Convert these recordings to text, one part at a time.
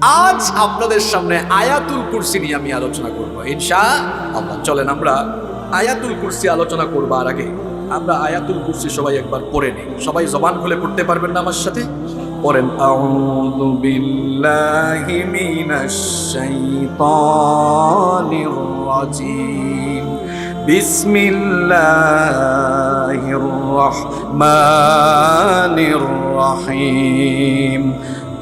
আজ আপনাদের সামনে আয়াতুল কুরসি নিয়ে আমি আলোচনা করব, ইনশা আল্লাহ। চলেন আমরা আয়াতুল কুরসি আলোচনা করবার আগে আমরা আয়াতুল কুরসি সবাই একবার পড়ে নিই। সবাই জবান খুলে পড়তে পারবেন না আমার সাথে? পড়েন। আউযু বিল্লাহি মিনাশ শাইতানির রাজিম। বিসমিল্লাহির রহমানির রহিম।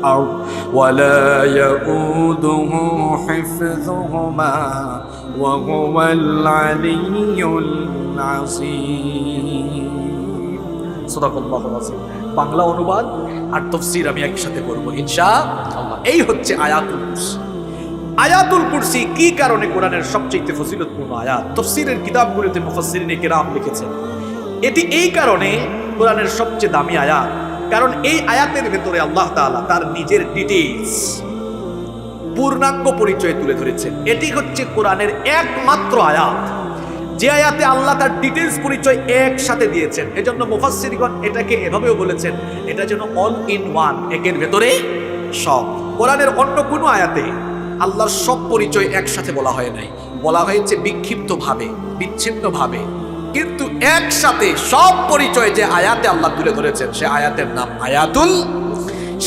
والأرض ولا يؤوده حفظهما وهو العلي العظيم صدق الله العظيم বাংলা অনুবাদ আর তফসির আমি একসাথে করব ইনশা আল্লাহ এই হচ্ছে আয়াতুল কুরসি আয়াতুল কুরসি কি কারণে কোরআনের সবচেয়ে ফজিলতপূর্ণ আয়াত তফসিরের কিতাবগুলোতে মুফাসসিরিনে কেরাম লিখেছেন এটি এই কারণে কোরআনের সবচেয়ে দামি আয়াত কারণ এই আয়াতের ভেতরে আল্লাহ তাআলা তার নিজের ডিটেইলস পূর্ণাঙ্গ পরিচয় তুলে ধরেছেন। এটি হচ্ছে কোরআনের একমাত্র আয়াত। যে আয়াতে আল্লাহ তার ডিটেলস পরিচয় একসাথে দিয়েছেন। এজন্য মুফাসসিরগণ এটাকে এভাবেও বলেছেন, এটা যেন অল ইন ওয়ান একের ভেতরে সব। কোরআনের অন্য কোনো আয়াতে আল্লাহর সব পরিচয় একসাথে বলা হয় নাই। বলা হয়েছে বিক্ষিপ্তভাবে, বিচ্ছিন্নভাবে। কিন্তু একসাথে সব পরিচয় যে আয়াতে আল্লাহ তুলে ধরেছেন, সে আয়াতের নাম আয়াতুল,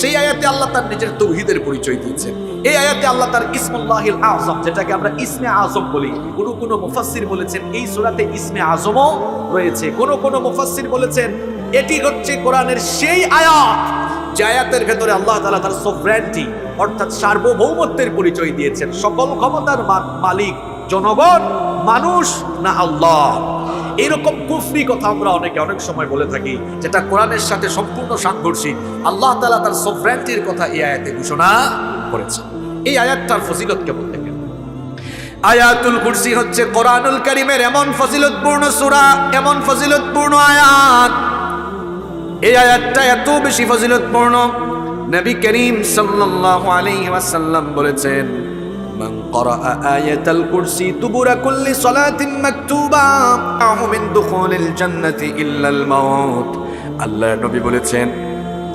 সেই আয়াতে আল্লাহ তার নিজের তৌহিদের পরিচয় দিয়েছেন। এই আয়াতে আল্লাহ তার ইসমুল্লাহিল আজম যেটাকে আমরা ইসমে আজম বলি, কোনো কোন মুফাসসির বলেছেন, এই সূরাতে ইসমে আজমও রয়েছে। কোন কোন মুফাসসির বলেছেন, এটি হচ্ছে কোরআনের সেই আয়াত, যে আয়াতের ভেতরে আল্লাহ তাআলা তার সভরেন্টি অর্থাৎ সার্বভৌমত্বের পরিচয় দিয়েছেন। সকল ক্ষমতার মালিক, জনগণ, মানুষ না আল্লাহ। এরকম কুফরি কথা আমরা অনেকে অনেক সময় বলে থাকি, যেটা কোরআনের সাথে সম্পূর্ণ সাংঘর্ষিক। আল্লাহ তালা তার সভরেন্টির কথা এই আয়াতে ঘোষণা করেছেন। এই আয়াতটার ফজিলত কেমন দেখেন? আয়াতুল কুরসি হচ্ছে কোরআনুল কারীমের এমন ফজিলতপূর্ণ সূরা, এমন ফজিলতপূর্ণ আয়াত। এই আয়াতটা এত বেশি ফজিলতপূর্ণ। নবী করিম সাল্লাল্লাহু আলাইহি ওয়াসাল্লাম বলেছেন قرأ آية الكرسي دبر كل صلاة مكتوبة أو من دخول الجنة إلا الموت আল্লাহ নবী বলেছেন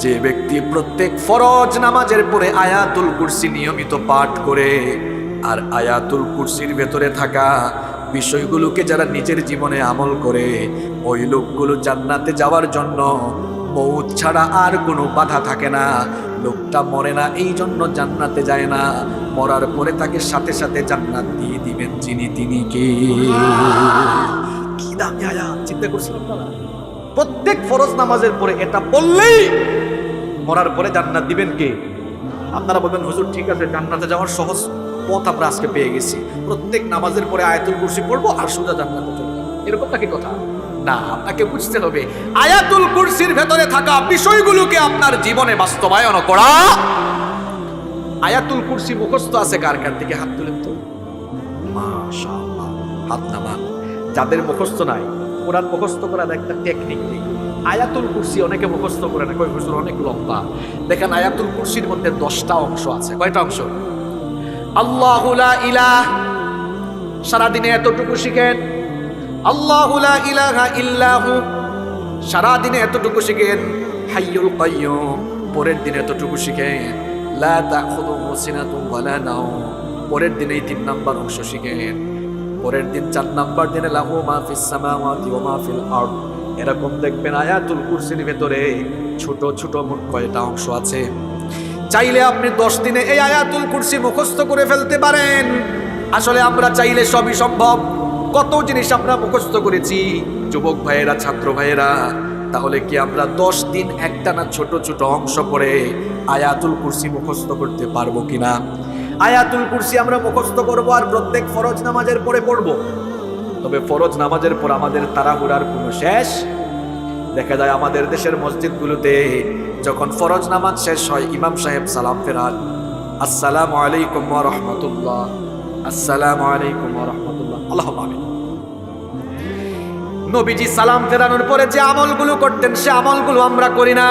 যে ব্যক্তি প্রত্যেক ফরজ নামাজের পরে আয়াতুল কুরসি নিয়মিত পাঠ করে আর আয়াতুল কুরসির ভেতরে থাকা বিষয়গুলোকে যারা নিজের জীবনে আমল করে ওই লোকগুলো জান্নাতে যাওয়ার জন্য মৌত ছাড়া আর কোনো বাধা থাকে না। লোকটা মরে না, এই জন্য জান্নাতে যায় না। মরার পরে তাকে সাথে সাথে জান্নাত দিয়ে দিবেন যিনি তিনি কে। কি দামি আয়াত, চিন্তা করছিলাম প্রত্যেক ফরজ নামাজের পরে এটা পড়লেই মরার পরে জান্নাত দিবেন কে? আপনারা বলবেন, হুজুর, ঠিক আছে, জান্নাতে যাওয়ার সহজ পথ আমরা আজকে পেয়ে গেছি। প্রত্যেক নামাজের পরে আয়াতুল কুরসি পড়ব আর সোজা জান্নাতে চলে এরকম নাকি কথা? না, আপনাকে বুঝতে হবে। আয়াতুল কুরসির ভেতরে থাকা বিষয়গুলোকে আপনার জীবনে বাস্তবায়ন করা। আয়াতুল কুরসি মুখস্থ আছে কার কার দিকে? হাত তুলেন তো। হাত নামান। যাদের মুখস্থ নাই কোরআন মুখস্থ করার একটা টেকনিক নেই। আয়াতুল কুরসি অনেকে মুখস্থ করে না কয় হুজুর, অনেক লম্বা। দেখেন, আয়াতুল কুরসির মধ্যে দশটা অংশ আছে। কয়টা অংশ? আল্লাহ ইলাহ, সারাদিনে এতটুকু শিখেন আল্লাহ ইলাহা ইল্লাহু। সারাদিনে এতটুকু শিখেন, হাইয়ুল কাইয়ুম, পরের দিনে এতটুকু শিখেন, লা তাখুদুহু সিনাতুন ওয়ালা নাওম, পরের দিনে এই তিন নাম্বার অংশ শিখেন। পরের দিন চার নাম্বার দিনে লাহু মা ফিস সামাওয়াতি ওয়া মা ফিল আরদ। এরকম দেখবেন আয়াতুল কুরসির ভেতরে ছোট ছোট মোট কয়টা অংশ আছে। চাইলে আপনি দশ দিনে এই আয়াতুল কুরসি মুখস্থ করে ফেলতে পারেন। আসলে আমরা চাইলে সবই সম্ভব। কত জিনিস আমরা মুখস্থ করেছি। যুবক ভাইয়েরা, ছাত্র ভাইয়েরা, তাহলে কি আমরা দশ দিন একটানা ছোট ছোট অংশ পড়ে আয়াতুল কুরসি মুখস্থ করতে পারব কিনা? আয়াতুল কুরসি আমরা মুখস্থ করব আর প্রত্যেক ফরজ নামাজের পরে পড়ব। তবে ফরজ নামাজের পর আমাদের তাড়াহুড়ার কোনো শেষ? দেখা যায় আমাদের দেশের মসজিদগুলোতে যখন ফরজ নামাজ শেষ হয়, ইমাম সাহেব সালাম ফেরান। আসসালামু আলাইকুম রহমতুল্লাহ। আসসালামু আলাইকুম রাহমাতুল্লাহ। আল্লাহ নবীজি সালাম ফেরানোর পরে যে আমলগুলো করতেন, সে আমলগুলো আমরা করি না।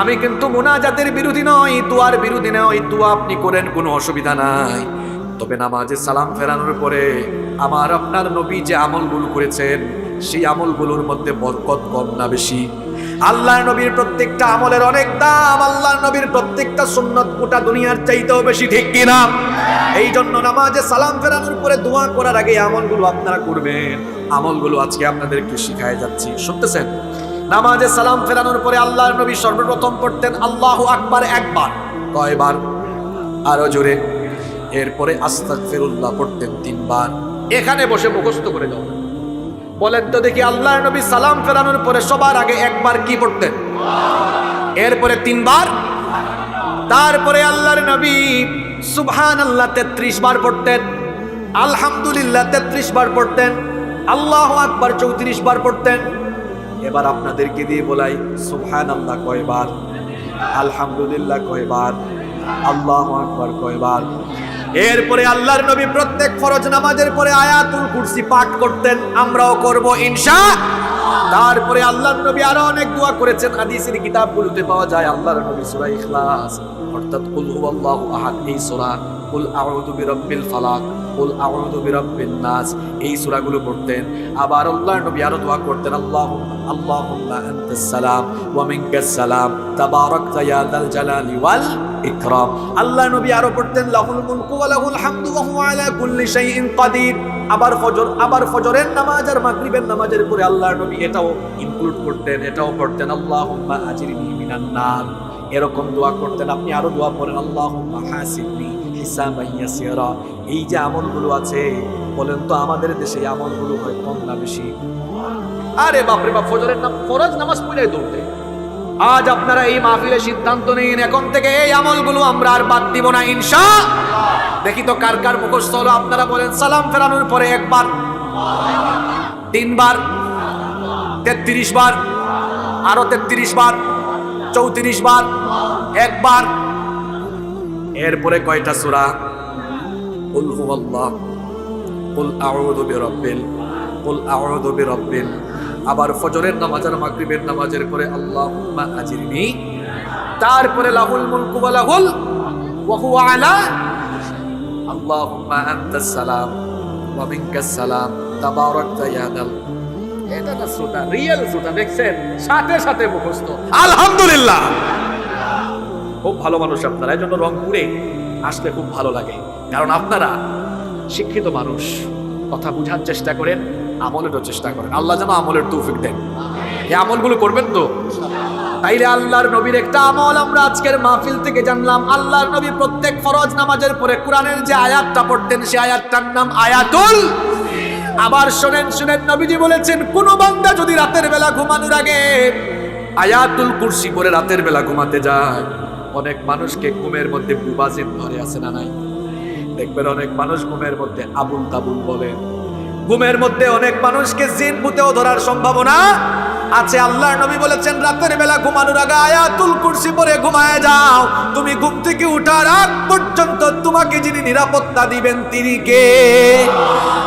আমি কিন্তু মোনাজাতের বিরোধী নই, দুয়ার বিরোধী নয় দুয়া আপনি করেন, কোনো অসুবিধা নাই। তবে নামাজে সালাম ফেরানোর পরে আমার আপনার নবী যে আমলগুলো করেছেন, সেই আমলগুলোর মধ্যে বরকত কম না বেশি। আল্লাহর নবীর প্রত্যেকটা আমলের অনেক দাম, আল্লাহর নবীর প্রত্যেকটা সুন্নত গোটা দুনিয়ার চাইতেও বেশি, ঠিক কিনা? এই জন্য নামাজে সালাম ফেরানোর পরে দোয়া করার আগে আমলগুলো আপনারা করবেন। আমলগুলো আজকে আপনাদেরকে শিখায় যাচ্ছি। শুনতেছেন? নামাজে সালাম ফেরানোর পরে আল্লাহর নবী সর্বপ্রথম পড়তেন আল্লাহ আকবার একবার। কয়বার? আরও জোরে। এরপরে আস্তাক ফেরুল্লাহ পড়তেন তিনবার। এখানে বসে মুখস্থ করে যাও। বলেন তো দেখি আল্লাহর নবী সালাম ফেরানোর পরে সবার আগে একবার কি পড়তেন? এরপরে তিনবার, তারপরে আল্লাহর নবী সুবহান আল্লাহ তেত্রিশ বার পড়তেন, আলহামদুলিল্লাহ তেত্রিশ বার পড়তেন, আল্লাহ আকবার চৌত্রিশ বার পড়তেন। এবার আপনাদেরকে দিয়ে বলাই সুবহান আল্লাহ কয়বার? আলহামদুলিল্লাহ কয়বার? আল্লাহ আকবার কয়বার? এরপরে আল্লাহর নবী প্রত্যেক ফরজ নামাজের পরে আয়াতুল কুরসি পাঠ করতেন, আমরাও করব ইনশা। তারপরে আল্লাহর নবী আরও অনেক দোয়া করেছেন, হাদিসের কিতাবগুলোতে পাওয়া যায়, আল্লাহর নবী সূরা ইখলাস, অর্থাৎ কুল হুয়াল্লাহু আহাদ, এই সূরা, কুল আউযু বিরাব্বিল ফালাক, কুল আউযু বিরাব্বিন নাস, এই সূরাগুলো পড়তেন। আবার আল্লাহর নবী আরও দোয়া করতেন, আল্লাহ, আল্লাহুম্মা আনতাস সালাম, ওয়া মিনকাস সালাম, তাবারাকতা ইয়া যাল জালালি ওয়াল ইকরাম। আল্লাহ নবী আরও পড়তেন, লাহুল মুলকু ওয়া লাহুল হামদু আলা কুল্লি শাইইন কাদির। আবার ফজর, আবার ফজরের নামাজ আর মাগরিবের নামাজের পরে আল্লাহর নবী এটাও ইনক্লুড করতেন, এটাও পড়তেন, আল্লাহুম্মা আজিরনি মিনান নার। এরকম দোয়া করতেন। আপনি আরও দোয়া পড়েন, আল্লাহুম্মা হাসিবনি হিসাবান ইয়াসিরা। এই যে আমলগুলো আছে, বলেন তো আমাদের দেশে আমলগুলো হয় কম না বেশি? আরে বাপরে বাপ, ফজরের নাম ফরজ নামাজ পড়ে দৌড়তে। আজ আপনারা এই মাহফিলে সিদ্ধান্ত নিন, এখন থেকে এই আমলগুলো আমরা আর বাদ দিব না, ইনশা দেখি তো কার কার মুখস্থ হলো, আপনারা বলেন, সালাম ফেরানোর পরে একবার, তিনবার তেত্রিশ বার আরও তেত্রিশ বার চৌত্রিশ বার একবার। এরপরে কয়টা সুরা? কুল হুয়াল্লাহ, কুল আউযু বিরাব্বিল, কুল আউযু বিরাব্বিল। আবার ফজরের নামাজ আর মাগরিবের নামাজের পরে আল্লাহুম্মা আজিরনি। তারপরে লাহুল মুলকু ওয়া লাহুল ওয়া হুয়া আলা। আল্লাহুম্মা আনতাস সালাম ওয়া মিনকাস সালাম। তাবারাকতা ইয়া দাল। এটা না শ্রোতা, রিয়েল শ্রোতা, দেখছেন? সাথে সাথে মুখস্থ। আলহামদুলিল্লাহ। খুব ভালো মানুষ আপনারা, এই জন্য রংপুরে আসলে খুব ভালো লাগে। কারণ আপনারা শিক্ষিত মানুষ, কথা বুঝার চেষ্টা করেন। আমলেরও চেষ্টা করেন। আল্লাহ যেন আমলের তৌফিক দেন। এই আমলগুলো করবেন তো? তাইলে আল্লাহর নবীর একটা আমল আমরা আজকের মাহফিল থেকে জানলাম। আল্লাহর নবী প্রত্যেক ফরজ নামাজের পরে কোরআনের যে আয়াতটা পড়তেন, সেই আয়াতটার নাম আয়াতুল আবার শোনেন শোনেন, নবীজি বলেছেন, কোন বান্দা যদি রাতের বেলা ঘুমানোর আগে আয়াতুল কুরসি পরে রাতের বেলা ঘুমাতে যায়, অনেক মানুষকে ঘুমের মধ্যে বুবাজিন ধরে, আছে না নাই? দেখবেন অনেক মানুষ ঘুমের মধ্যে আবুল তাবুল বলে ঘুমের মধ্যে অনেক মানুষকে জিন ভূতেও ধরার সম্ভাবনা আছে। আল্লাহ নবী বলেছেন, রাতের বেলা ঘুমানোর আগে আয়াতুল কুরসি পরে ঘুমায় যাও। তুমি ঘুম থেকে উঠার আগ পর্যন্ত তোমাকে যিনি নিরাপত্তা দিবেন তিনি কে?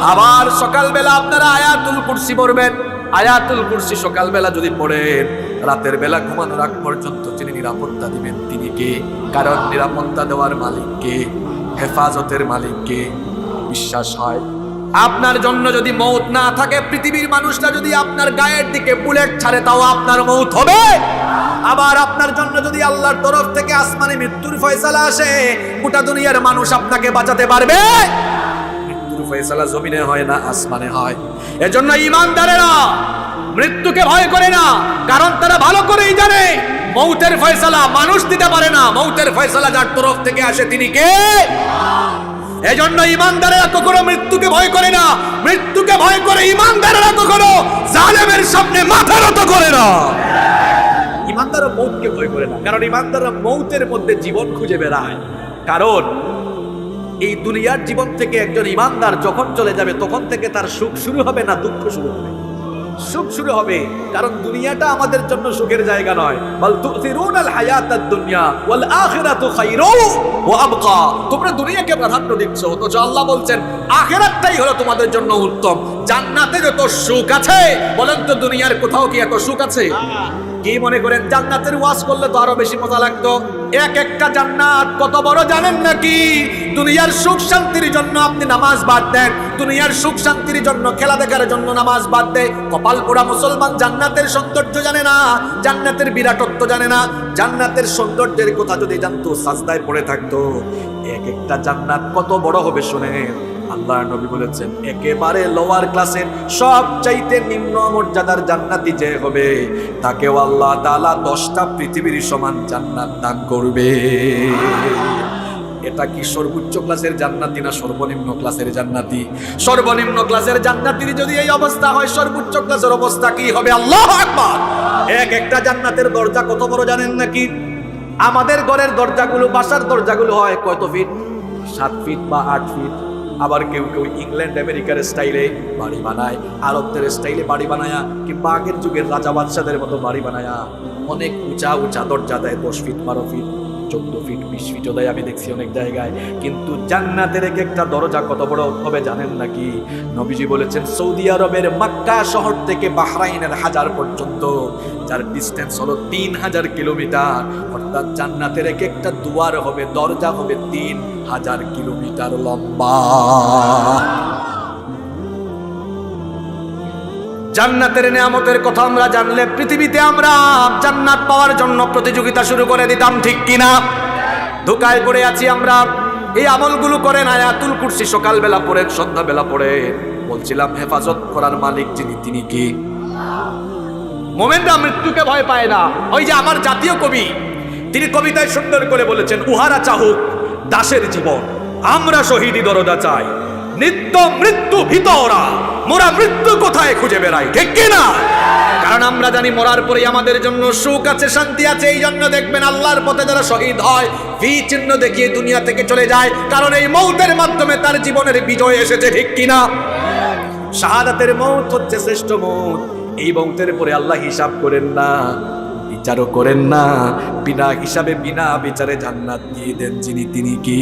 আবার সকালবেলা আপনারা আয়াতুল কুরসি পড়বেন। আয়াতুল কুরসি সকালবেলা যদি পড়েন, রাতের বেলা ঘুমানোর আগ পর্যন্ত যিনি নিরাপত্তা দিবেন তিনি কে? কারণ নিরাপত্তা দেওয়ার মালিক কে? হেফাজতের মালিক কে? বিশ্বাস হয়? আপনার জন্য যদি মৌত না থাকে, পৃথিবীর মানুষরা যদি আপনার গায়ের দিকে বুলেট ছাড়ে, তাও আপনার মৌত হবে। আবার আপনার জন্য যদি আল্লাহর তরফ থেকে আসমানে মৃত্যুর ফয়সালা আসে, গোটা দুনিয়ার মানুষ আপনাকে বাঁচাতে পারবে। মৃত্যুর ফয়সালা জমিনে হয় না, আসমানে হয়। এজন্য ইমানদারেরা মৃত্যুকে ভয় করে না, কারণ তারা ভালো করেই জানে, মৌতের ফয়সালা মানুষ দিতে পারে না। মৌতের ফয়সালা যার তরফ থেকে আসে, তিনি কে? এজন্য ইমানদারেরা কখনো মৃত্যুকে ভয় করে না। মৃত্যুকে ভয় করে ইমানদারেরা কখনো জালেমের সামনে মাথা নত করে না। ইমানদাররা মৌতকে ভয় করে না, কারণ ইমানদাররা মৌতের মধ্যে জীবন খুঁজে বেড়ায়। কারণ এই দুনিয়ার জীবন থেকে একজন ইমানদার যখন চলে যাবে, তখন থেকে তার সুখ শুরু হবে না দুঃখ শুরু হবে। সুখ শুরু হবে, কারণ দুনিয়াটা আমাদের জন্য সুখের জায়গা নয়। বল তুসিরুনাল হায়াতাদ দুনিয়া, ওয়াল আখিরাতু খায়রু ওয়া আবকা। তোমরা দুনিয়াকে প্রাধান্য দিচ্ছ, অথচ আল্লাহ বলছেন, আখিরাতটাই হলো তোমাদের জন্য উত্তম। জান্নাতে যত সুখ আছে, বলেন তো দুনিয়ার কোথাও কি এত সুখ আছে? কি মনে করেন জান্নাতের ওয়াজ করলে তো আরও বেশি মজা লাগতো? এক একটা জান্নাত কত বড় জানেন নাকি? দুনিয়ার সুখ শান্তির জন্য আপনি নামাজ বাদ দেন। দুনিয়ার সুখ শান্তির জন্য, খেলা দেখার জন্য নামাজ বাদ দেয়। কপাল পোড়া মুসলমান জান্নাতের সৌন্দর্য জানে না, জান্নাতের বিরাটত্ব জানে না। জান্নাতের সৌন্দর্যের কথা যদি জানতো, সাজদায় পড়ে থাকতো। এক একটা জান্নাত কত বড় হবে শুনেন। আল্লাহ নবী বলেছেন, একেবারে লোয়ার ক্লাসের সব চাইতে নিম্ন মর্যাদার জান্নাতি যে হবে, তাকেও আল্লাহ তাআলা দশটা পৃথিবীর সমান জান্নাত দান করবে। এটা কি সর্বোচ্চ ক্লাসের জান্নাতি না সর্বনিম্ন ক্লাসের জান্নাতি? সর্বনিম্ন ক্লাসের জান্নাতির যদি এই অবস্থা হয়, সর্বোচ্চ ক্লাসের অবস্থা কি হবে? আল্লাহ আকবার! এক একটা জান্নাতের দরজা কত বড় জানেন নাকি? আমাদের ঘরের দরজাগুলো, বাসার দরজাগুলো হয় কত ফিট সাত ফিট বা আট ফিট আবার কেউ কেউ ইংল্যান্ড, আমেরিকার স্টাইলে বাড়ি বানায়, আরবদের স্টাইলে বাড়ি বানায়া কিংবা আগের যুগের রাজা বাদশাদের মতো বাড়ি বানায়া। অনেক উঁচা উঁচা দরজা দেয় দশ ফিট, বারো ফিট। চোদ্দ ফিট বিশ ফিটও দেয় আমি দেখছি অনেক জায়গায়। কিন্তু জান্নাতের এক একটা দরজা কত বড় হবে জানেন নাকি? নবীজি বলেছেন, সৌদি আরবের মাক্কা শহর থেকে বাহরাইনের হাজার পর্যন্ত, যার ডিস্টেন্স হলো তিন হাজার কিলোমিটার। অর্থাৎ জান্নাতের এক একটা দুয়ার হবে, দরজা হবে তিন হাজার কিলোমিটার লম্বা। জান্নাতের নিয়ামতের কথা আমরা জানলে পৃথিবীতে আমরা জান্নাত পাওয়ার জন্য প্রতিযোগিতা শুরু করে দিতাম, ঠিক কিনা? ধোকায় পড়ে আছি আমরা। এই আমলগুলো করেন আয়াতুল কুরসি, সকালবেলা পড়েন, সন্ধ্যাবেলা পড়ে বলছিলাম, হেফাজত করার মালিক যিনি, তিনি কি? মোমেনরা মৃত্যুকে ভয় পায় না। ওই যে আমার জাতীয় কবি, তিনি কবিতায় সুন্দর করে বলেছেন, উহারা চাহুক দাসের জীবন, আমরা শহীদি দরজা চাই। নিত্য মৃত্যু ভিতরা। মোরা মৃত্যু কোথায় খুঁজে বেড়াই, ঠিক না? কারণ আমরা জানি মরার পরে আমাদের জন্য সুখ আছে, শান্তি আছে, এই জন্য দেখবেন আল্লাহর পথে যারা শহীদ হয়, ভি চিহ্ন দেখিয়ে দুনিয়া থেকে চলে যায়। কারণ এই মৌতের মাধ্যমে তার জীবনের বিজয় এসেছে, ঠিক কিনা শাহাদাতের মৌত হচ্ছে শ্রেষ্ঠ মৌত। এই মৌতের পরে আল্লাহ হিসাব করেন না, বিচারও করেন না, বিনা হিসাবে, বিনা বিচারে জান্নাত দিয়ে দেন যিনি, তিনি কি?